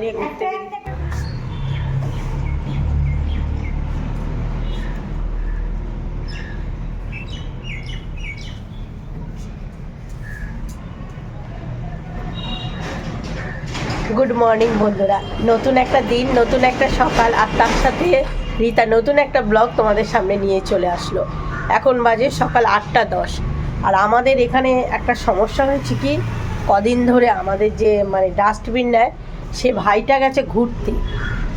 নিয়ে ঘুরতে good morning বন্ধুরা। নতুন একটা দিন নতুন একটা সকাল আর তার সাথে রীতা নতুন একটা ব্লগ তোমাদের সামনে নিয়ে চলে আসলো। এখন বাজে সকাল আটটা দশ। আর আমাদের এখানে একটা সমস্যা হয়েছে কি? কদিন ধরে আমাদের যে মানে ডাস্টবিন নেয়, সে ভাইটা গেছে ঘুরতে।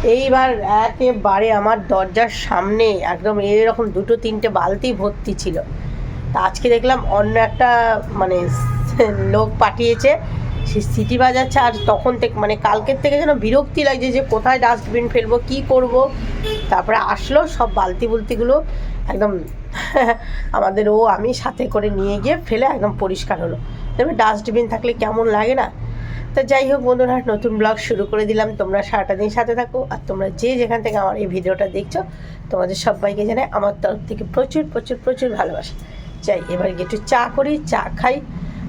এইবার একেবারে আমার দরজার সামনে একদম এরকম দুটো তিনটে বালতি ভর্তি ছিল। তা আজকে দেখলাম অন্য একটা মানে লোক পাঠিয়েছে, সে সিটি বাজাচ্ছে, আর তখন থেকে মানে কালকের থেকে যেন বিরক্তি লাগছে যে, কোথায় ডাস্টবিন ফেলব, কি করব? তারপরে আসলো সব বালতি বুলতিগুলো, একদম, আমাদের ও, আমি সাথে করে নিয়ে গিয়ে ফেলে একদম পরিষ্কার হলো। তবে ডাস্টবিন থাকলে কেমন লাগে না? তো যাই হোক বন্ধুরা, নতুন ব্লগ শুরু করে দিলাম। তোমরা সারাটা দিন সাথে থাকো আর তোমরা যে যেখান থেকে আমার এই ভিডিওটা দেখছ, তোমাদের সবাইকে জানাই আমার তরফ থেকে প্রচুর প্রচুর প্রচুর ভালোবাসা। যাই, এবার একটু চা করি, চা খাই।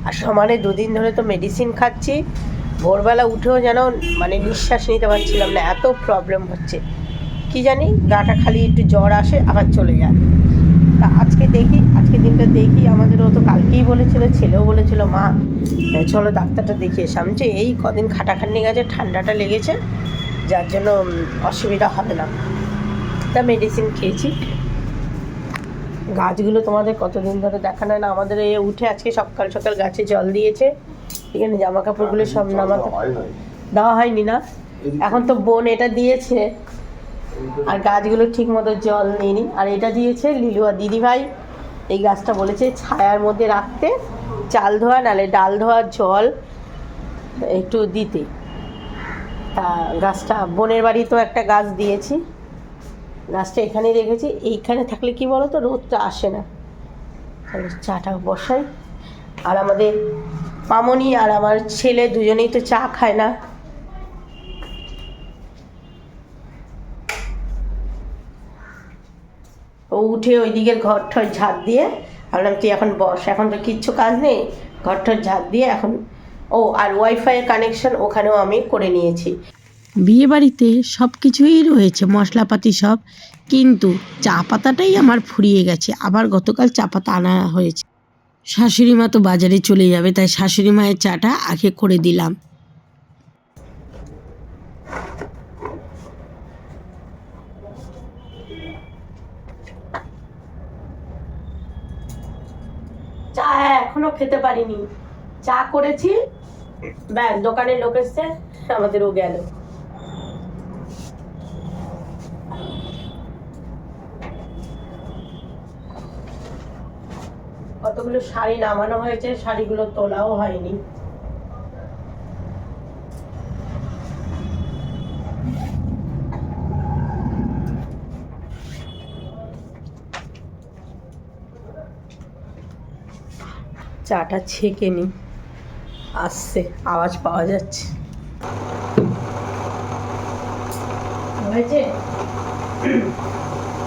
আর সমানে দুদিন ধরে তো মেডিসিন খাচ্ছি। ভোরবেলা উঠেও যেন মানে নিঃশ্বাস নিতে পারছিলাম না, এত প্রবলেম হচ্ছে। কি জানি, গাটা খালি একটু জ্বর আসে, আবার চলে যায়। তা আজকে দেখি আজকে দিনটা দেখি। আমাদেরও তো কালকেই বলেছিল ছেলেও বলেছিল মা চলো ডাক্তারটা দেখিয়ে যে এই কদিন খাটাখাটনি গেছে ঠান্ডাটা লেগেছে যার জন্য অসুবিধা হবে না। তা মেডিসিন খেয়েছি। গাছগুলো তোমাদের কতদিন ধরে দেখানো হয় না আমাদের এ উঠে আজকে সকাল সকাল গাছে জল দিয়েছে। এখানে জামা কাপড়গুলো সব নামাতে দেওয়া হয়নি। না। এখন তো বোন এটা দিয়েছে। আর গাছগুলো ঠিক মতো জল নেয়নি আর এটা দিয়েছে লিলুয়া দিদিভাই। এই গাছটা বলেছে ছায়ার মধ্যে রাখতে, চাল ধোয়া, নালে ডাল ধোয়ার জল একটু দিতে। তা গাছটা, বোনের বাড়ি তো একটা গাছ দিয়েছি। গাছটা এখানেই রেখেছি। এইখানে থাকলে কি বলো তো রোদটা আসে না। তাহলে চাটা বসাই। আর আমাদের মামনি আর আমার ছেলে দুজনেই তো চা খায় না। ও উঠে ওই দিকের ঘর ঠর ঝাঁট দিয়ে, ভাবলাম তুই এখন বস, এখন তো কিচ্ছু কাজ নেই, ঘর ঠর ঝাঁট দিয়ে এখন, ও আর ওয়াইফাইয়ের কানেকশন ওখানেও আমি করে নিয়েছি। বিয়ে বাড়িতে সব কিছুই রয়েছে, মশলাপাতি সব, কিন্তু চা পাতাটাই আমার ফুরিয়ে গেছে, আবার গতকাল চা পাতা আনা হয়েছে। শাশুড়ি মা তো বাজারে চলে যাবে, তাই শাশুড়ি মায়ের চাটা আগে করে দিলাম চা এখনও খেতে পারিনি। চা করেছি, ব্যাস, দোকানের লোক এসছে, আমাদেরও গেল। কতগুলো শাড়ি নামানো হয়েছে, শাড়িগুলো তোলাও হয়নি। চাটা ছেঁকে নি আসছে, আওয়াজ পাওয়া যাচ্ছে।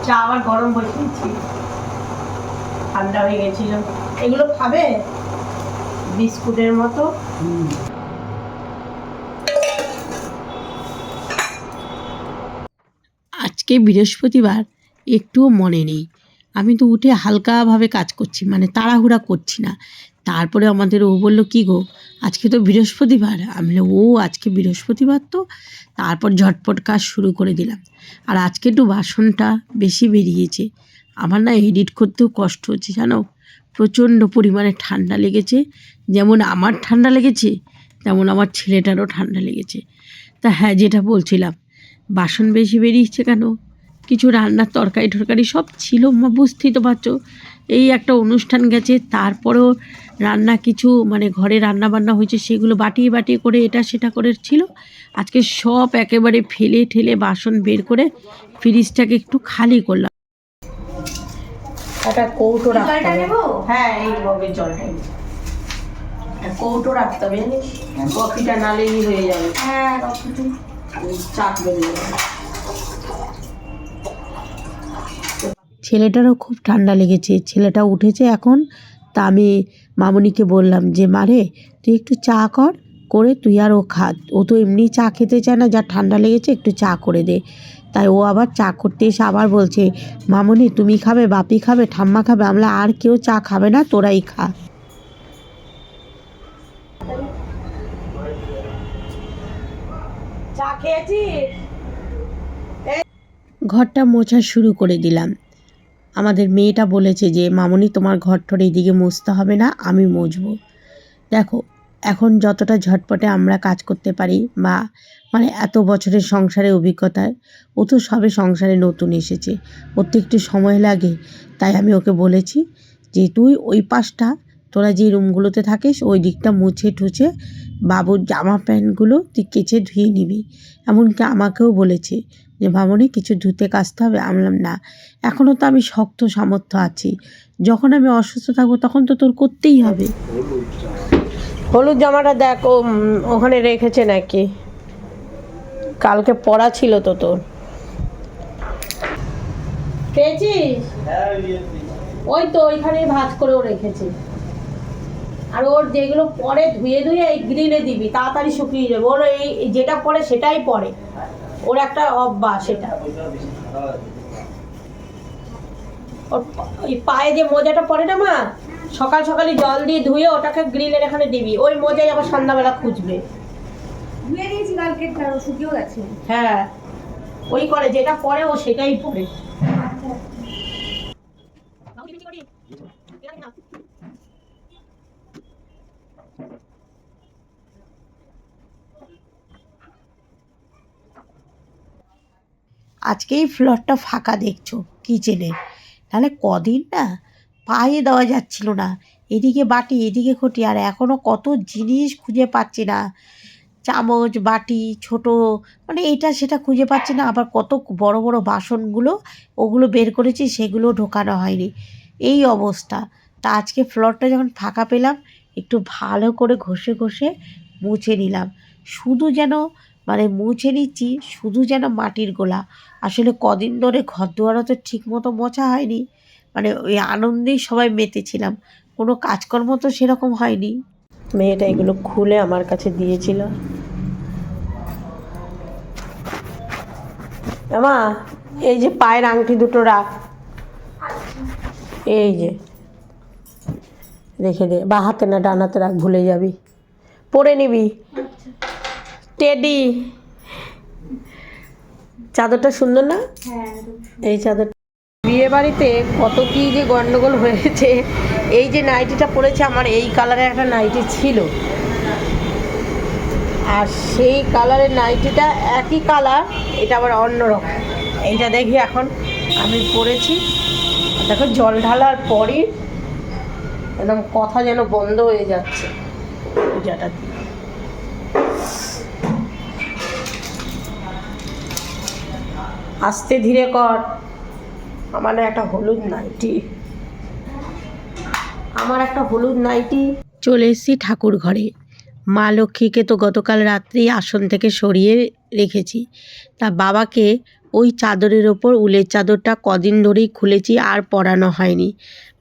চা আবার গরম বসিয়েছি। ঠান্ডা হয়ে গেছিল। এগুলো খাবে? বিস্কুটের মতো? আজকে বৃহস্পতিবার, একটুও মনে নেই। আমি তো উঠে হালকাভাবে কাজ করছি মানে তাড়াহুড়া করছি না। তারপরে আমাদের ও বলল, কি গো, আজকে তো বৃহস্পতিবার। আমি ও, আজকে বৃহস্পতিবার তো? তারপর ঝটপট কাজ শুরু করে দিলাম। আর আজকে একটু বাসনটা বেশি বেরিয়েছে। আমার না এডিট করতেও কষ্ট হচ্ছে, জানো? প্রচণ্ড পরিমাণে ঠান্ডা লেগেছে। যেমন আমার ঠান্ডা লেগেছে, তেমন আমার ছেলেটারও ঠান্ডা লেগেছে। তা হ্যাঁ যেটা বলছিলাম, বাসন বেশি বেরিয়েছে কেন? কিছু রান্নার তরকারি টরকারি সব ছিল বুঝতেই তো পারছ। এই একটা অনুষ্ঠান গেছে, তারপরেও রান্না কিছু মানে ঘরে রান্না বান্না হয়েছে সেগুলো বাটিয়ে বাটিয়ে করে এটা সেটা করে ছিল। আজকে সব একেবারে ফেলে ঠেলে বাসন বের করে ফ্রিজটাকে একটু খালি করলাম। একটা কৌটো রাখতে হবে। হ্যাঁ এই মগের জলটাই কৌটো রাখতে হবে জানিস? কফিটা নালেই হয়ে যাবে। হ্যাঁ কফিটা। চাপ বেরিয়ে যাবে ছেলেটারও খুব ঠান্ডা লেগেছে ছেলেটা উঠেছে এখন তা আমি মামনিকে বললাম যে মারে তুই একটু চা কর করে তুই আর ও খা। ও তো এমনি চা খেতে চায় না যা ঠান্ডা লেগেছে একটু চা করে দে। তাই ও আবার চা করতে এসে আবার বলছে মামনি তুমি খাবে বাপি খাবে ঠাম্মা খাবে আমরা আর কেউ চা খাবে না তোরাই খা। চা খেয়েছি ঘরটা মোছা শুরু করে দিলাম। আমাদের মেয়েটা বলেছে যে, মামনি, তোমার ঘর টর এইদিকে মুছতে হবে না, আমি মুছবো। দেখো, এখন যতটা ঝটপটে আমরা কাজ করতে পারি বা মানে এত বছরের সংসারে অভিজ্ঞতায় ও তো সবে সংসারে নতুন এসেছে। ওর তো একটু সময় লাগে। তাই আমি ওকে বলেছি যে, তুই ওই পাশটা, তোরা যে রুমগুলোতে থাকিস, ওই দিকটা মুছে ঠুছে বাবুর জামা প্যান্টগুলো তুই কেচে ধুয়ে নিবি। এমনকি আমাকেও বলেছে যে মামনি কিছু ধুতে কাচতে হবে, আমি বললাম, না এখনও তো আমি শক্ত সামর্থ্য আছি। যখন আমি অসুস্থ থাকব, তখন তো তোর করতেই হবে। হলুদ জামাটা দেখ, ও ওখানে রেখেছে নাকি? কালকে পড়া ছিল তো তোর। পেয়েছিস ওই তো ওইখানেই ভাজ করেও রেখেছে। আর ওর যেগুলো পরে ধুয়ে ধুয়ে এই গ্রিলে দিবি, তাড়াতাড়ি শুকিয়ে যাবে। ওর এই যেটা পরে সেটাই পরে। ওর একটা অভ্যাস এটা ওর ওই পায়ে যে মোজাটা পরে না মা সকাল সকালে জল দিয়ে ধুয়ে ওটাকে গ্রিলের এখানে দিবি। ওই মোজাই আবার সন্ধ্যাবেলা খুঁজবে। ধুয়ে দিয়েছি কালকে শুকিয়েও গেছে হ্যাঁ। ওই করে যেটা পরে ও সেটাই পরে। আজকে এই ফ্লোরটা ফাঁকা দেখছ কিচেনের তাহলে কদিন না পায়ে দেওয়া যাচ্ছিল না, এদিকে বাটি, এদিকে খুঁটি, আর এখনও কত জিনিস খুঁজে পাচ্ছি না। চামচ, বাটি, ছোট মানে এটা সেটা খুঁজে পাচ্ছি না, আবার কত বড় বড় বাসনগুলো, ওগুলো বের করেছি, সেগুলো ঢোকানো হয়নি। এই অবস্থা। তা আজকে ফ্লোরটা যখন ফাঁকা পেলাম, একটু ভালো করে ঘষে ঘষে মুছে নিলাম। শুধু যেন মানে মুছে নিচ্ছি, শুধু যেন মাটির গোলা। আসলে কদিন ধরে ঘর দুয়ারও তো ঠিক মতো মোছা হয়নি। মানে ওই আনন্দেই সবাই মেতেছিলাম। কোনো কাজকর্ম তো সেরকম হয়নি। মেয়েটা এগুলো খুলে আমার কাছে দিয়েছিল। আমা, এই যে পায়ের আংটি দুটো রাখ। এই যে। রেখে দে, বা হাতে না, ডান হাতে রাখ, ভুলে যাবি। পরে নিবি। টেডি। চাদরটা সুন্দর না? এই চাদর বিয়ে বাড়িতে কত কি যে গন্ডগোল হয়েছে। এই যে নাইটিটা পরেছে আমার এই কালারের একটা নাইটি ছিল। আর সেই কালারের নাইটিটা একই কালার এটা আবার অন্যরকম এইটা দেখি এখন আমি পরেছি। দেখো জল ঢালার পরই একদম কথা যেন বন্ধ হয়ে যাচ্ছে। পূজাটা দিয়ে। আস্তে ধীরে কর। আমার একটা হলুদ নাইটি। আমার একটা হলুদ নাইটি। চলে এসেছি ঠাকুর ঘরে। মা লক্ষ্মীকে তো গতকাল রাত্রেই আসন থেকে সরিয়ে রেখেছি। তা বাবাকে ওই চাদরের ওপর উলের চাদরটা কদিন ধরেই খুলেছি, আর পরানো হয়নি।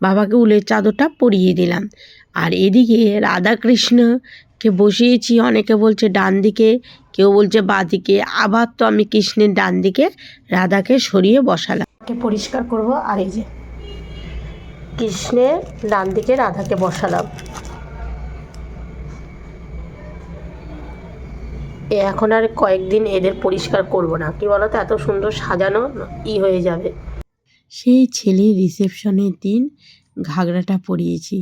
বাবাকে উলের চাদরটা পরিয়ে দিলাম। আর এদিকে রাধাকৃষ্ণকে বসিয়েছি, অনেকে বলছে ডান দিকে কেউ বলছে বাঁ দিকে আবার তো আমি কৃষ্ণের ডান দিকে রাধাকে সরিয়ে বসালাম। পরিষ্কার করব? আর এই যে কৃষ্ণের ডান দিকে রাধাকে বসালাম। এ এখন আর কয়েকদিন এদের পরিষ্কার করব না। কি বলতো এত সুন্দর সাজানো ই হয়ে যাবে। সেই ছেলের রিসেপশনের দিন ঘাগরাটা পরিয়েছি।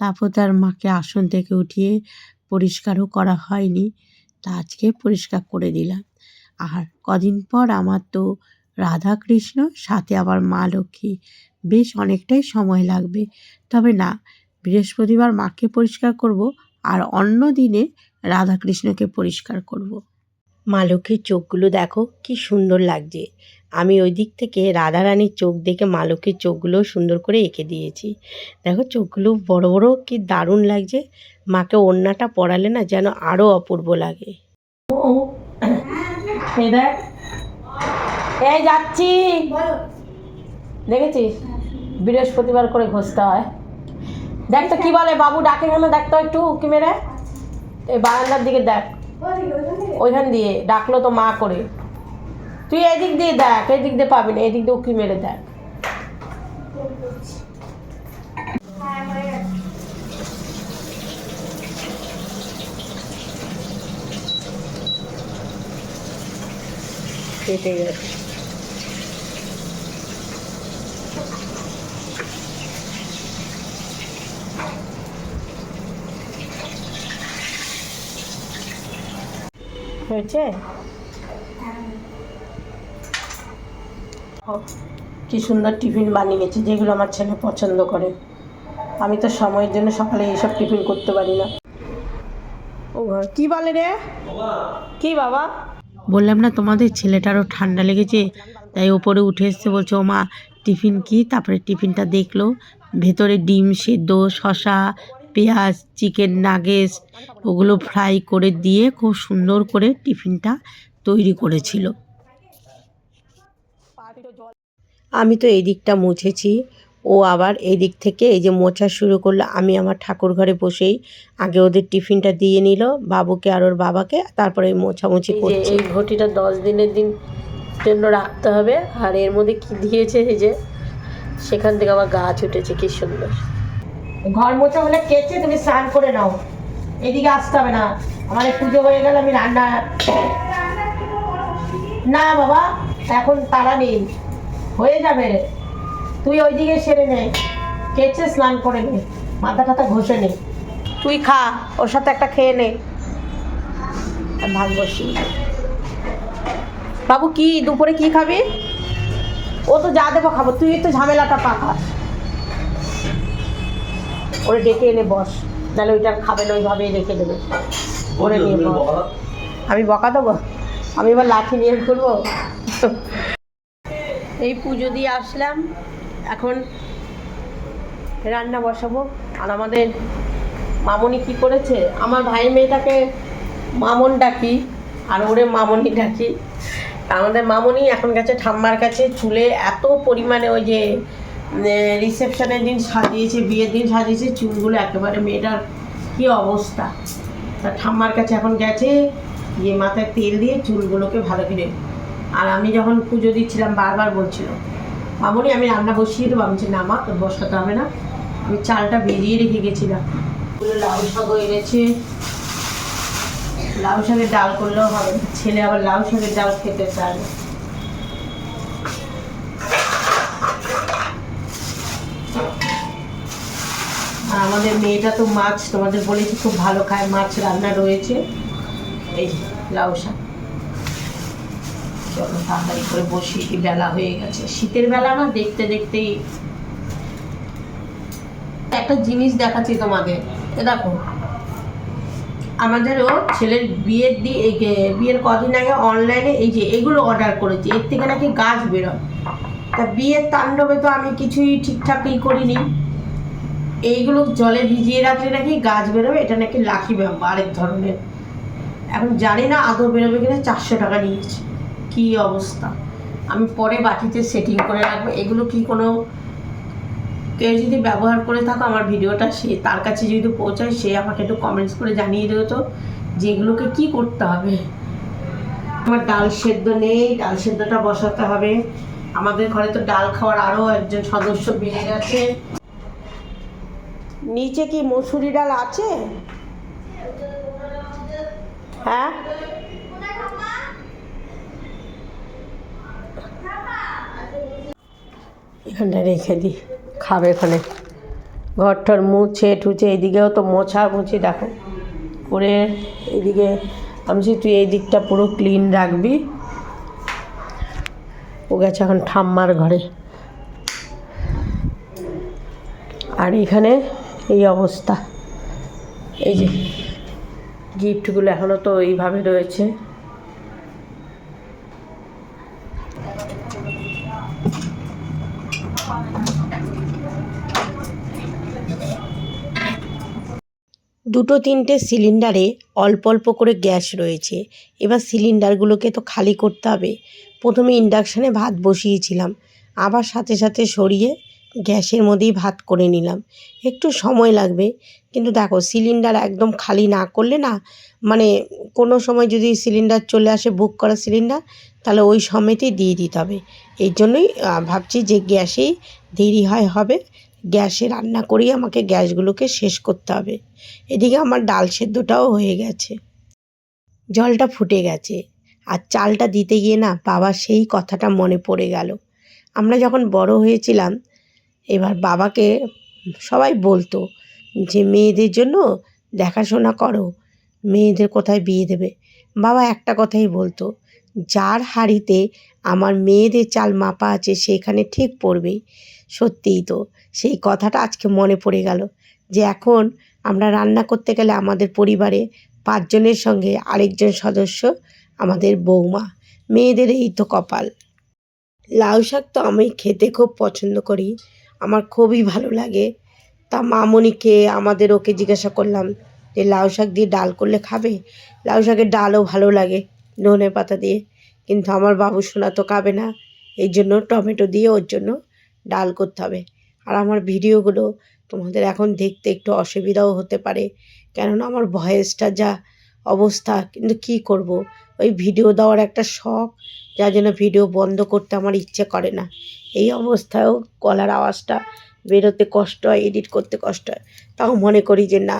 তারপর তার মাকে আসন থেকে উঠিয়ে পরিষ্কারও করা হয়নি। তা আজকে পরিষ্কার করে দিলাম। আর কদিন পর আমার তো রাধা কৃষ্ণ সাথে আবার মা লক্ষ্মী। বেশ অনেকটাই সময় লাগবে। তবে না, বৃহস্পতিবার মাকে পরিষ্কার করব আর অন্য দিনে রাধাকৃষ্ণকে পরিষ্কার করব। মা লক্ষ্মীর চোখগুলো দেখো, কি সুন্দর লাগছে। আমি ওই দিক থেকে রাধারানীর চোখ দেখে মা লক্ষ্মীর চোখগুলো সুন্দর করে এঁকে দিয়েছি। দেখো, চোখগুলো বড় বড়, কি দারুণ লাগছে। মাকে ওড়নাটা পরালে না যেন আরও অপূর্ব লাগে। এই যাচ্ছি। দেখেছিস? বৃহস্পতিবার করে ঘষতে হয়। দেখ তো কি বলে, বাবু ডাকে কেন? দেখ তো একটু উকি মেরে। এই বারান্দার দিকে দেখ। ওইখান দিয়ে ডাকলো তো মা করে। তুই এদিক দিয়ে দেখ, এদিক দিয়ে পাবি না, এদিক দিয়ে উকি মেরে দেখ। কেটে গেছে। হয়েছে? কি সুন্দর টিফিন বানিয়েছি যেগুলো আমার ছেলে পছন্দ করে। আমি তো সময়ের জন্য সকালে এইসব টিফিন করতে পারি না। ও কি বলে রে? কি বাবা? বললাম না তোমাদের ছেলেটারও ঠান্ডা লেগেছে তাই ওপরে উঠে এসছে বলছে ও মা টিফিন কি? তারপরে টিফিনটা দেখল ভেতরে ডিম সেদ্ধ শশা পেঁয়াজ চিকেন নাগেস ওগুলো ফ্রাই করে দিয়ে খুব সুন্দর করে টিফিনটা তৈরি করেছিল। আমি তো এই দিকটা মুছেছি। ও আবার এই দিক থেকে এই যে মোছা শুরু করল আমি আমার ঠাকুর ঘরে বসেই আগে ওদের টিফিনটা দিয়ে নিল বাবুকে আর ওর বাবাকে তারপরে ওই মোছামুছি করছে। এই ঘটিটা দশ দিনের দিন জন্য রাখতে হবে আর এর মধ্যে কি দিয়েছে এই যে সেখান থেকে আবার গাছ উঠেছে কি সুন্দর। ঘর মোছা হলে কেচে তুমি স্নান করে নাও। এদিকে আসতে হবে না। আমার পুজো হয়ে গেল, আমি রান্না না বাবা, এখন তারা নেই। হয়ে যাবে। তুই ওইদিকে সেরে নে। কেচে স্নান করে নে। মাথা টাথা ঘষে নে। তুই খা, ওর সাথে একটা খেয়ে নে। ভাত বাবু, কি দুপুরে কি খাবি? ও তো যা দেবো খাব, তুই তো ঝামেলাটা পাকা ওরে ডেকে এনে বস। নাহলে ওইটা খাবে না ওইভাবেই রেখে দেবে। ওরে নিয়ে আমি বকা দেবো? আমি এবার লাঠি নিয়ে করব এই পুজো দিয়ে আসলাম। এখন রান্না বসাবো। আর আমাদের মামনি কি করেছে? আমার ভাই মেয়েটাকে মামন ডাকি আর ওরে মামনি ডাকি। আমাদের মামনি এখন গেছে ঠাম্মার কাছে। চুলে এত পরিমাণে ওই যে রিসেপশনের দিন সাজিয়েছে, বিয়ের দিন সাজিয়েছে, চুলগুলো একেবারে মেয়েটার কী অবস্থা? তা ঠাম্মার কাছে এখন গেছে, গিয়ে মাথায় তেল দিয়ে চুলগুলোকে ভালো করে, আর আমি যখন পুজো দিচ্ছিলাম, বারবার বলছিল, মামনি, আমি রান্না বসিয়ে দেবো। আমি না মা, তোর বসাতে হবে না। আমি চালটা বেরিয়ে রেখে গেছিলাম। ওগুলো লাউ শাকও এনেছে। লাউ শাকের ডাল করলেও হবে ছেলে আবার লাউ শাকের ডাল খেতে চায় না। আমাদের মেয়েটা তো মাছ, তোমাদের বলেছি খুব ভালো খায়, মাছ রান্না রয়েছে। এই লাউ শাক। চলো তাড়াতাড়ি করে বসিয়ে কি বেলা হয়ে গেছে। শীতের বেলা না দেখতে দেখতেই একটা জিনিস দেখাচ্ছি তোমাদের এ দেখো আমাদেরও ছেলের বিয়ের দি এই যে- বিয়ের কদিন আগে অনলাইনে এই যে এগুলো অর্ডার করেছি। এর থেকে নাকি গাছ বেরোয়। তা বিয়ের তাণ্ডবে তো আমি কিছুই ঠিকঠাকই করিনি। এইগুলো জলে ভিজিয়ে রাখলে নাকি গাছ বেরোবে, এটা নাকি লাখি ব্যাপার আরেক ধরনের। এখন জানি না আদৌ বেরোবে কিনা, চারশো টাকা নিয়েছে। কি অবস্থা? আমি পরে বাটিতে সেটিং করে রাখব। এগুলো কি কোনো কেউ যদি ব্যবহার করে থাকো, আমার ভিডিওটা সে, তার কাছে যদি পৌঁছায়, সে আমাকে একটু কমেন্টস করে জানিয়ে দেবে তো যে এগুলোকে কী করতে হবে। আমার ডাল সেদ্ধ নেই, ডাল সেদ্ধটা বসাতে হবে। আমাদের ঘরে তো ডাল খাওয়ার আরও একজন সদস্য বেড়ে গেছে। নিচে কি মসুরি ডাল আছে? হ্যাঁ? এখানটা রেখে দিই খাবে এখানে ঘরটার মুছে টুছে এইদিকেও তো মোছা মুছি, দেখো। করে এইদিকে আমি তুই এই দিকটা পুরো ক্লিন রাখবি। ও গেছে এখন ঠাম্মার ঘরে। আর এখানে এই অবস্থা। এই যে গিফটগুলো এখনও তো এইভাবে রয়েছে। দুটো তিনটে সিলিন্ডারে অল্প অল্প করে গ্যাস রয়েছে। এবার সিলিন্ডারগুলোকে তো খালি করতে হবে। প্রথমে ইন্ডাকশানে ভাত বসিয়েছিলাম। আবার সাথে সাথে সরিয়ে গ্যাসের মধ্যেই ভাত করে নিলাম। একটু সময় লাগবে। কিন্তু দেখো, সিলিন্ডার একদম খালি না করলে না মানে কোনো সময় যদি সিলিন্ডার চলে আসে, বুক করা সিলিন্ডার, তাহলে ওই সময়তেই দিয়ে দিতে হবে। এই জন্যই ভাবছি যে গ্যাসেই দেরি হয়, হবে। গ্যাসে রান্না করেই আমাকে গ্যাসগুলোকে শেষ করতে হবে। এদিকে আমার ডাল সেদ্ধটাও হয়ে গেছে। জলটা ফুটে গেছে। আর চালটা দিতে গিয়ে না বাবা সেই কথাটা মনে পড়ে গেল। আমরা যখন বড় হয়েছিলাম এবার বাবাকে সবাই বলতো যে, মেয়েদের জন্য দেখাশোনা করো, মেয়েদের কোথায় বিয়ে দেবে? বাবা একটা কথাই বলতো, যার হাড়িতে আমার মেয়েদের চাল মাপা আছে, সেখানে ঠিক পড়বেই সত্যিই তো, সেই কথাটা আজকে মনে পড়ে গেল যে, এখন আমরা রান্না করতে গেলে আমাদের পরিবারে পাঁচজনের সঙ্গে আরেকজন সদস্য আমাদের বৌমা, মেয়েদের এই তো কপাল। লাউ শাক তো আমি খেতে খুব পছন্দ করি আমার খুবই ভালো লাগে। তা মামনিকে আমাদের ওকে জিজ্ঞাসা করলাম যে, লাউ শাক দিয়ে ডাল করলে খাবে? লাউ শাকের ডালও ভালো লাগে ধনে পাতা দিয়ে। কিন্তু আমার বাবু সোনা তো খাবে না, এই জন্য টমেটো দিয়ে ওর জন্য ডাল করতে হবে। আর আমার ভিডিওগুলো তোমাদের এখন দেখতে একটু অসুবিধাও হতে পারে, কেননা আমার ভয়েসটা যা অবস্থা, কিন্তু কি করব? ওই ভিডিও দেওয়ার একটা শখ, যার জন্য ভিডিও বন্ধ করতে আমার ইচ্ছে করে না। এই অবস্থায়ও গলার আওয়াজটা বেরোতে কষ্ট হয়, এডিট করতে কষ্ট হয়। তাও মনে করি যে না,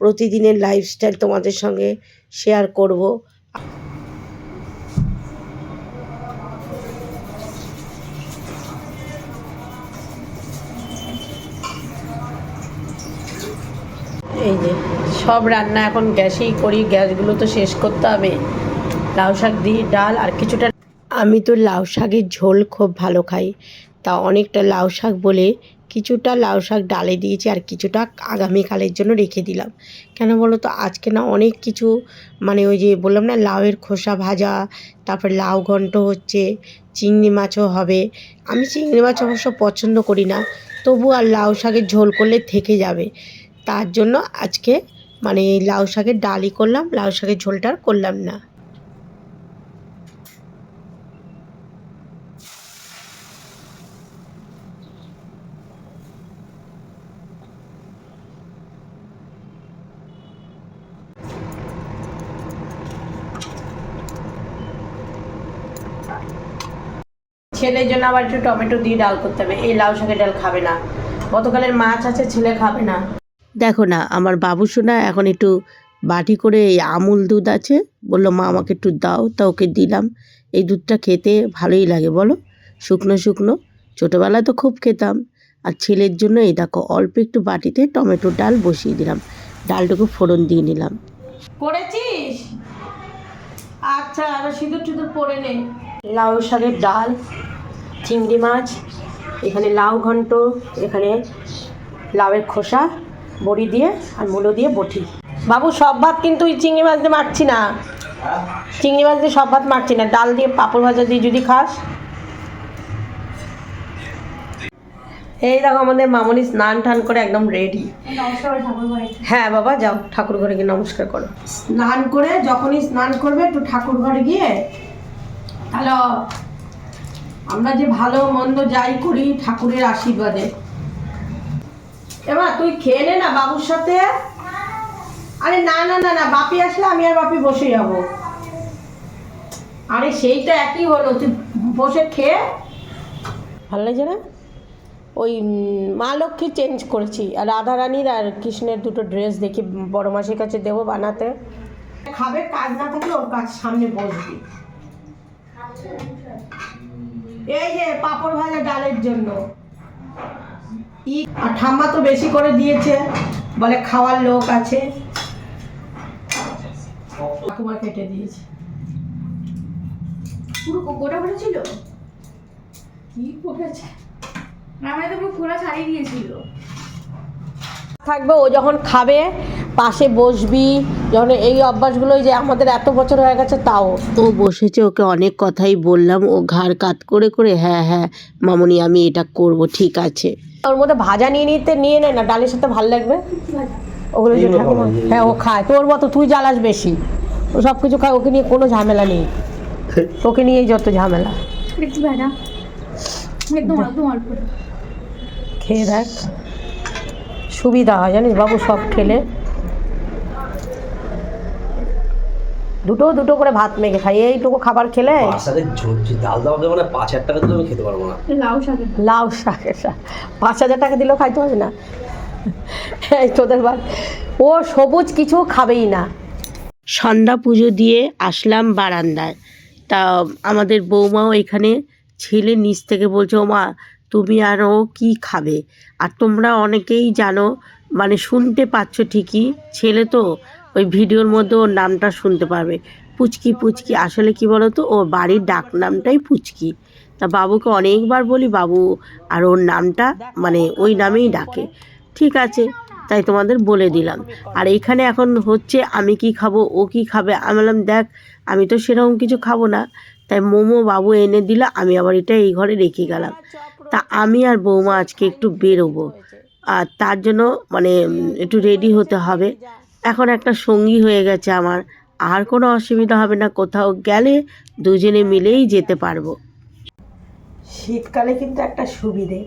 প্রতিদিনের লাইফস্টাইল তোমাদের সঙ্গে শেয়ার করব। এই যে সব রান্না এখন গ্যাসেই করি, গ্যাসগুলো তো শেষ করতে হবে। লাউ শাক দিই ডাল আর কিছুটা আমি তো লাউ শাকের ঝোল খুব ভালো খাই। তা অনেকটা লাউ শাক বলে কিছুটা লাউ শাক ডালে দিয়েছি আর কিছুটা আগামীকালের জন্য রেখে দিলাম। কেন বলো তো? আজকে না অনেক কিছু মানে ওই যে বললাম না, লাউয়ের খোসা ভাজা, তারপর লাউ ঘন্ট হচ্ছে, চিংড়ি মাছও হবে। আমি চিংড়ি মাছ অবশ্য পছন্দ করি না, তবু আর লাউ শাকের ঝোল করলে থেকে যাবে। তার জন্য আজকে মানে লাউ শাকের ডালই করলাম, লাউ শাকের ঝোলটা আর করলাম না। ছেলের জন্য আবার একটু টমেটো দিয়ে ডাল করতে হবে, এই লাউ শাকের ডাল খাবে না। গতকালের মাছ আছে, ছেলে খাবে না। দেখো না, আমার বাবু সোনা এখন একটু বাটি করে এই আমুল দুধ আছে, বলল, মা, আমাকে একটু দাও। তা ওকে দিলাম। এই দুধটা খেতে ভালোই লাগে, বলো? শুকনো শুকনো। ছোটোবেলায় তো খুব খেতাম। আর ছেলের জন্য এই দেখো, অল্প একটু বাটিতে টমেটো ডাল বসিয়ে দিলাম। ডালটুকু ফোড়ন দিয়ে নিলাম। করেছিস? আচ্ছা আর সিঁদুর টিঁদুর পরে নে। লাউ শাকের ডাল, চিংড়ি মাছ, এখানে লাউ ঘন্ট, এখানে লাউয়ের খোসা বড়ি দিয়ে আর মূলো দিয়ে বটি। বাবু, সব ভাত কিন্তু ওই চিংড়ি মাছ দিয়ে মারছি না। চিংড়ি মাছ দিয়ে সব ভাত মারছি না। ডাল দিয়ে পাঁপড় ভাজা দিয়ে যদি খাস। এই দেখো আমাদের মামনি স্নান টান করে একদম রেডি হ্যাঁ বাবা, যাও, ঠাকুর ঘরে গিয়ে নমস্কার করো। স্নান করে, যখনই স্নান করবে, একটু ঠাকুর ঘরে গিয়ে হ্যালো আমরা যে ভালো মন্দ যাই করি ঠাকুরের আশীর্বাদে। এবার তুই খেয়ে নে না বাবুর সাথে। আরে না না না না বাপি আসলে আমি আর বাপি বসে যাব আরে সেইটা একই হলো তুই বসে খেয়ে ভালো লাগছে না? ওই মা লক্ষ্মী চেঞ্জ করেছি আর রাধা রানীর আর কৃষ্ণের দুটো ড্রেস দেখি বড় মাসির কাছে দেবো বানাতে। খাবে কাজ না থাকলে ওর কাজ সামনে বসবি। এই যে পাপড় ভাজা ডালের জন্য। ই আর ঠাম্মা তো বেশি করে দিয়েছে বলে খাওয়ার লোক আছে। ঠাকুমা কেটে দিয়েছে। পুরো গোটা গোটা ছিল কি করেছে? আমার তো পুরো খোলা ছাড়িয়ে দিয়েছিল। থাকবে ও যখন খাবে পাশে বসবি যখন এই অভ্যাসগুলো যে আমাদের এত বছর হয়ে গেছে তাও। ও বসেছে ওকে অনেক কথাই বললাম ও ঘাড় কাত করে করে হ্যাঁ হ্যাঁ মামনি আমি এটা করব ঠিক আছে। ওর মধ্যে ভাজা নিয়ে নিতে নিয়ে নেয় না ডালের সাথে ভালো লাগবে। ওগুলো যে ঠাকুমা। হ্যাঁ ও খায়। তোর মতো তুই জ্বালাস বেশি। ও সব কিছু খায় ওকে নিয়ে কোনো ঝামেলা নেই। তোকে নিয়েই যত ঝামেলা। একটু ভাজা একদম একদম অল্প। খেয়ে দেখ। সুবিধা হয় জানিস? বাবু সব খেলে। দুটো দুটো করে ভাত মেখে খাই এইটুকু খাবার খেলে ডাল দেওয়া মানে পাঁচ হাজার টাকা দিলে আমি খেতে পারব না। লাউ শাকের লাউ শাকের শাক পাঁচ হাজার টাকা দিলেও খাইতে হবে না। এই তোদের বার ও সবুজ কিছু খাবেই না। সন্ধ্যা পুজো দিয়ে আসলাম বারান্দায়। তা আমাদের বৌমাও এখানে ছেলে নিচ থেকে বলছে ও মা তুমি আরও কি খাবে? আর তোমরা অনেকেই জানো মানে শুনতে পাচ্ছ ঠিকই ছেলে তো ওই ভিডিওর মধ্যে ওর নামটা শুনতে পারবে। পুচকি পুচকি, আসলে কি বলো তো ওর বাড়ির ডাক নামটাই পুচকি। তা বাবুকে অনেকবার বলি, বাবু, আর ওর নামটা মানে ওই নামেই ডাকে। ঠিক আছে, তাই তোমাদের বলে দিলাম। আর এইখানে এখন হচ্ছে, আমি কি খাব? ও কি খাবে? আমি বললাম, দেখ, আমি তো সেরকম কিছু খাব না। তাই মোমো বাবু এনে দিল, আমি আবার এটা এই ঘরে রেখে গেলাম। তা আমি আর বৌমা আজকে একটু বেরোবো। আর তার জন্য মানে একটু রেডি হতে হবে। এখন একটা সঙ্গী হয়ে গেছে আমার। আর কোনো অসুবিধা হবে না, কোথাও গেলে দুজনে মিলেই যেতে পারব। শীতকালে কিন্তু একটা সুবিধে।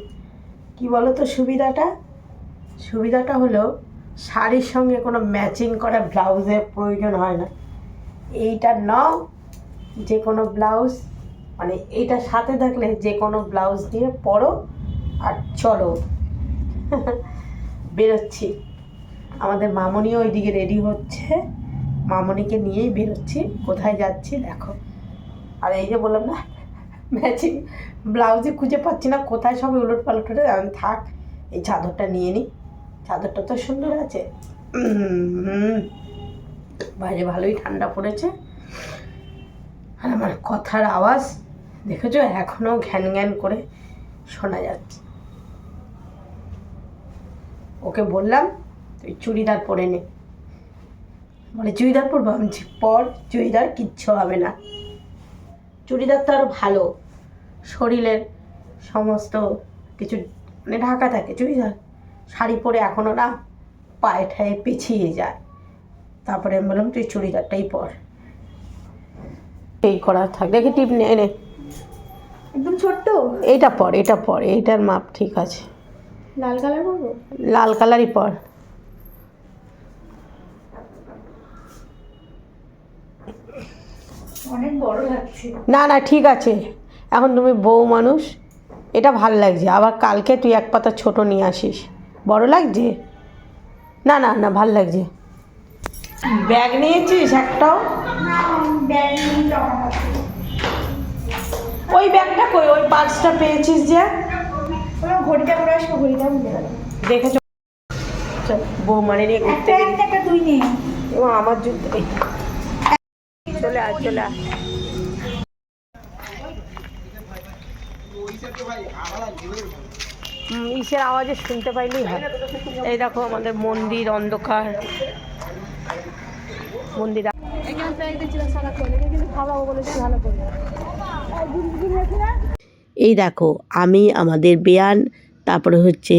কি বলো তো সুবিধাটা? সুবিধাটা হলো শাড়ির সঙ্গে কোনো ম্যাচিং করা ব্লাউজের প্রয়োজন হয় না। এইটা নাও, যে কোনো ব্লাউজ মানে এইটা সাথে থাকলে যে কোনো ব্লাউজ দিয়ে পরো আর চলো। বেরোচ্ছি। আমাদের মামনিও ওইদিকে রেডি হচ্ছে। মামনিকে নিয়েই বেরোচ্ছি। কোথায় যাচ্ছি দেখো। আর এই যে বললাম না ম্যাচিং ব্লাউজে খুঁজে পাচ্ছি না, কোথায় সব উলট পালট হয়ে আমি থাক, এই চাদরটা নিয়ে নিই চাদরটা তো সুন্দর আছে। বাইরে ভালোই ঠান্ডা পড়েছে। আর আমার কথার আওয়াজ, দেখেছ? এখনও ঘ্যান ঘ্যান করে শোনা যাচ্ছে। ওকে বললাম তুই চুড়িদার পরে নে। বলে চুড়িদার পরবো আমি পর চুড়িদার কিচ্ছু হবে না। চুড়িদার তো আরও ভালো। শরীরের সমস্ত কিছু মানে ঢাকা থাকে চুড়িদার। শাড়ি পরে এখনও না পায়ে ঠায়ে পিছিয়ে যায়। তারপরে আমি বললাম তুই চুড়িদারটাই পর। এই করা থাক। দেখি টিপ নে নে। একদম ছোট্ট? এইটা পর এটা পর। এইটার মাপ ঠিক আছে। লাল কালার করব লাল কালারই পর। অনেক বড় লাগছে। না না ঠিক আছে। এখন তুমি বউ মানুষ এটা ভালো লাগছে। আবার কালকে তুই এক পাতা ছোট নিয়ে আসিস। বড় লাগছে? না না না ভালো লাগছে। ব্যাগ নিয়েছিস একটাও? ওই ব্যাগটা কই? ওই পার্সটা পেয়েছিস যে? ঘড়িটা করে আসব ঘড়িটা ভুলে গেল। চল বউ মানে নিয়ে ঘুরতে আমার এই। চলে আয় চলে আয়। ইসের আওয়াজে শুনতে পাইলেই হয়। এই দেখো আমাদের মন্দির অন্ধকার। মন্দির এই দেখো, আমি, আমাদের বেয়ান, তারপরে হচ্ছে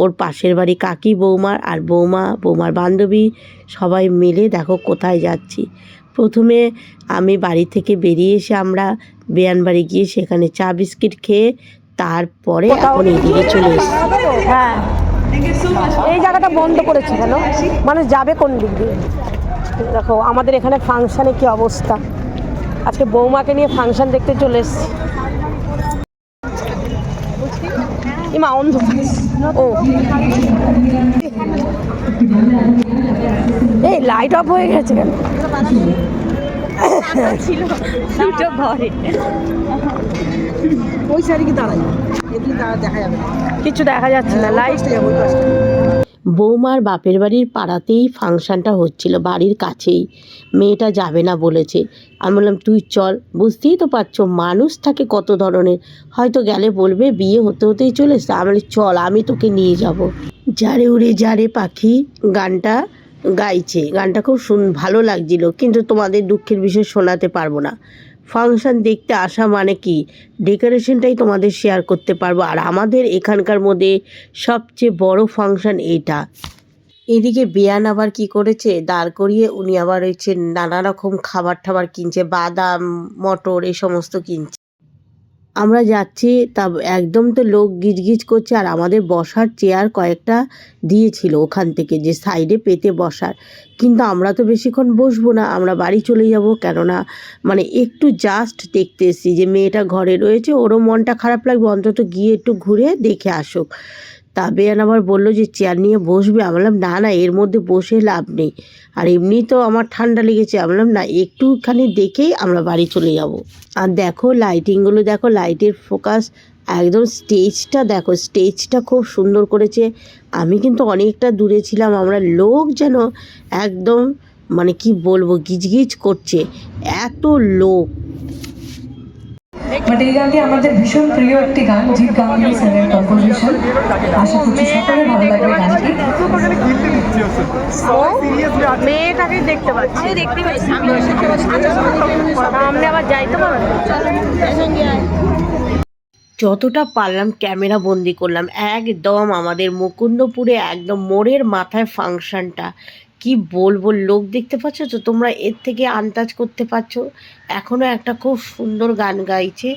ওর পাশের বাড়ি কাকি বৌমার আর বৌমা, বৌমার বান্ধবী সবাই মিলে দেখো কোথায় যাচ্ছি। প্রথমে আমি বাড়ি থেকে বেরিয়ে এসে আমরা বেয়ান বাড়ি গিয়ে সেখানে চা বিস্কিট খেয়ে তারপরে এখন এদিকে চলে এসেছি। হ্যাঁ এই জায়গাটা বন্ধ করেছে কেন? মানুষ যাবে কোন দিক দিয়ে? দেখো আমাদের এখানে ফাংশানে কি অবস্থা? আজকে বৌমাকে নিয়ে ফাংশন দেখতে চলে এসেছি। ইমা অন্ধ। ও। এই লাইট অফ হয়ে গেছে কেন? ওই কি দাঁড়াই দেখা যাবে না। কিছু দেখা যাচ্ছে না। লাইট বৌমার বাপের বাড়ির পাড়াতেই ফাংশানটা হচ্ছিল বাড়ির কাছেই। মেয়েটা যাবে না বলেছে। আমি বললাম তুই চল। বুঝতেই তো পারছ মানুষ থাকে কত ধরনের। হয়তো গেলে বলবে বিয়ে হতে হতেই চলে এসছে। আমি বলি, চল আমি তোকে নিয়ে যাব। যারে উড়ে যারে পাখি গানটা গাইছে। গানটা খুব শুন ভালো লাগছিল কিন্তু তোমাদের দুঃখের বিষয় শোনাতে পারব না। ফাংশন দেখতে আসা মানে কি? ডেকোরেশনটাই তোমাদের শেয়ার করতে পারব। আর আমাদের এখানকার মধ্যে সবচেয়ে বড় ফাংশন এইটা। এদিকে বেয়ান আবার কি করেছে? দাঁড় করিয়ে উনি আবার হচ্ছে নানা রকম খাবার টাবার কিনছে, বাদাম, মটর, এই সমস্ত কিনছে। আমরা যাচ্ছি তা একদম তো লোক গিজগিজ করছে আর আমাদের বসার চেয়ার কয়েকটা দিয়েছিল ওখান থেকে যে সাইডে পেতে বসার। কিন্তু আমরা তো বেশিক্ষণ বসবো না, আমরা বাড়ি চলে যাব কেননা মানে একটু জাস্ট দেখতে এসেছি যে মেয়েটা ঘরে রয়েছে, ওরও মনটা খারাপ লাগবে, অন্তত গিয়ে একটু ঘুরে দেখে আসুক। তা বেয়ান আবার বলল যে চেয়ার নিয়ে বসবে। আমি বললাম, না না, এর মধ্যে বসে লাভ নেই। আর এমনি তো আমার ঠান্ডা লেগেছে। আমি বললাম, না, একটুখানি দেখেই আমরা বাড়ি চলে যাব। আর দেখো লাইটিংগুলো দেখো লাইটের ফোকাস একদম স্টেজটা দেখো স্টেজটা খুব সুন্দর করেছে। আমি কিন্তু অনেকটা দূরে ছিলাম, আমরা লোক যেন একদম মানে কি বলব, গিজগিজ করছে। এত লোক বাট এই গানটি আমাদের ভীষণ প্রিয় একটি গান জিৎ গাঙ্গুলি স্যারের কম্পোজিশন আশা করছি সকলের ভালো লাগবে গানটি। মেয়েটাকে দেখতে পাচ্ছি। দেখতে পাচ্ছি সামনে আবার যাইতে পারব যতটা পারলাম ক্যামেরা বন্দি করলাম একদম আমাদের মুকুন্দপুরে একদম মোড়ের মাথায় ফাংশনটা। কি বলব, লোক দেখতে পাচ্ছ তো? তোমরা এর থেকে আন্দাজ করতে পারছ। এখনও একটা খুব সুন্দর গান গাইছে।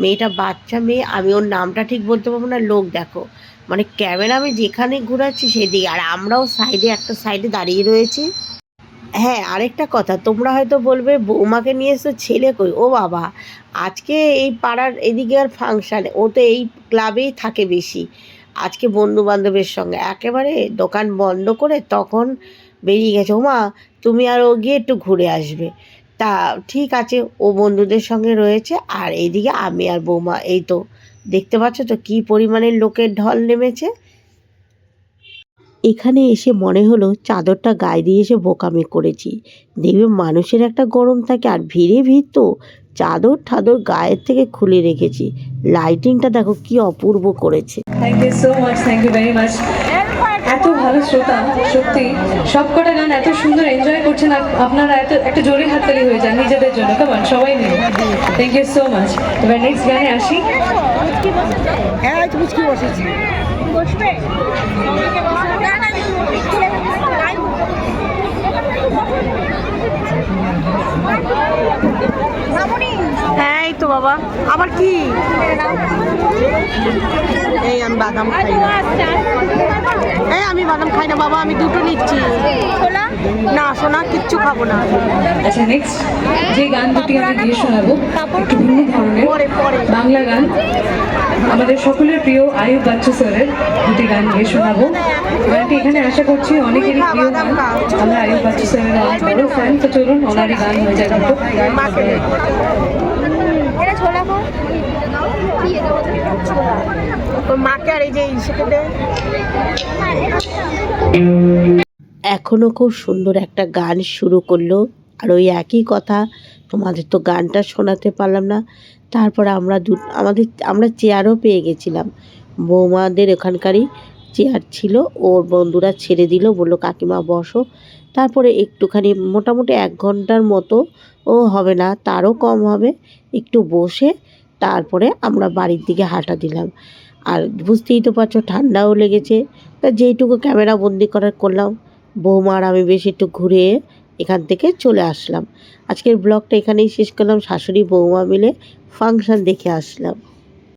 মেয়েটা বাচ্চা মেয়ে, আমি ওর নামটা ঠিক বলতে পারব না, লোক দেখো। মানে ক্যামেরা আমি যেখানে ঘোরাচ্ছি সেদিকে, আর আমরাও সাইডে, একটা সাইডে দাঁড়িয়ে রয়েছি। হ্যাঁ আরেকটা কথা, তোমরা হয়তো বলবে, বৌমাকে নিয়ে এসে ছেলে কই? ও বাবা, আজকে এই পাড়ার এদিকে আর ফাংশান, ও তো এই ক্লাবেই থাকে বেশি। আজকে বন্ধু বান্ধবের সঙ্গে, একেবারে দোকান বন্ধ করে তখন বেরিয়ে গেছে। ওমা, তুমি আর ও গিয়ে একটু ঘুরে আসবে। তা ঠিক আছে, ও বন্ধুদের সঙ্গে রয়েছে, আর এইদিকে আমি আর বৌমা, এই তো, দেখতে পাচ্ছ তো কী পরিমাণের লোকের ঢল নেমেছে? এখানে এসে মনে হলো চাদরটা গায়ে দিয়ে এসে বোকামি করেছি। দেখবে মানুষের একটা গরম থাকে, আর ভিড়ে ভিড় তো। চাদর ঠাদর গায়ের থেকে খুলে রেখেছি। লাইটিংটা দেখো কি অপূর্ব করেছে। Thank you so much thank you very much এত ভালো শ্রোতা সত্যি। সবকটা গান এত সুন্দর এনজয় করছেন আপনারা এত একটা জোরে হাততালি হয়ে যান নিজেদের জন্য। কেমন সবাই মিলে। থ্যাংক ইউ সো মাচ এবার নেক্সট গানে আসি। হ্যাঁ হ্যাঁ এই তো বাবা। আবার কি? এই আমি বাদাম খাই না। এই আমি বাদাম খাই না বাবা আমি দুটো নিচ্ছি। না সোনা কিচ্ছু খাব না। আচ্ছা নেক্সট যে গান দুটি আমি দিয়ে শোনাবো একটু ভিন্ন ধরনের বাংলা গান। আমাদের সকলের প্রিয় আয়ুব বাচ্চু স্যারের দুটি গান দিয়ে শোনাবো। গানটি এখানে আশা করছি অনেকেরই প্রিয় গান। আমরা আয়ুব বাচ্চু স্যারের অনেক বড় ফ্যান তো চলুন ওনারই গান হয়ে যায় দুটো যে এখনও খুব সুন্দর একটা গান শুরু করল। আর ওই একই কথা, তোমাদের তো গানটা শোনাতে পারলাম না। তারপর আমরা দু, আমাদের, আমরা চেয়ারও পেয়ে গেছিলাম। বৌমাদের এখানকারই চেয়ার ছিল, ওর বন্ধুরা ছেড়ে দিল, বলল, কাকিমা, বসো। তারপরে একটুখানি, মোটামুটি এক ঘণ্টার মতো ও হবে না, তারও কম হবে। একটু বসে তারপরে আমরা বাড়ির দিকে হাঁটা দিলাম। আর বুঝতেই তো পারছ, ঠান্ডাও লেগেছে। তা যেইটুকু ক্যামেরা বন্দি করার করলাম বৌমা আর আমি বেশ একটু ঘুরে এখান থেকে চলে আসলাম। আজকের ব্লগটা এখানেই শেষ করলাম। শাশুড়ি, বৌমা মিলে ফাংশন দেখে আসলাম।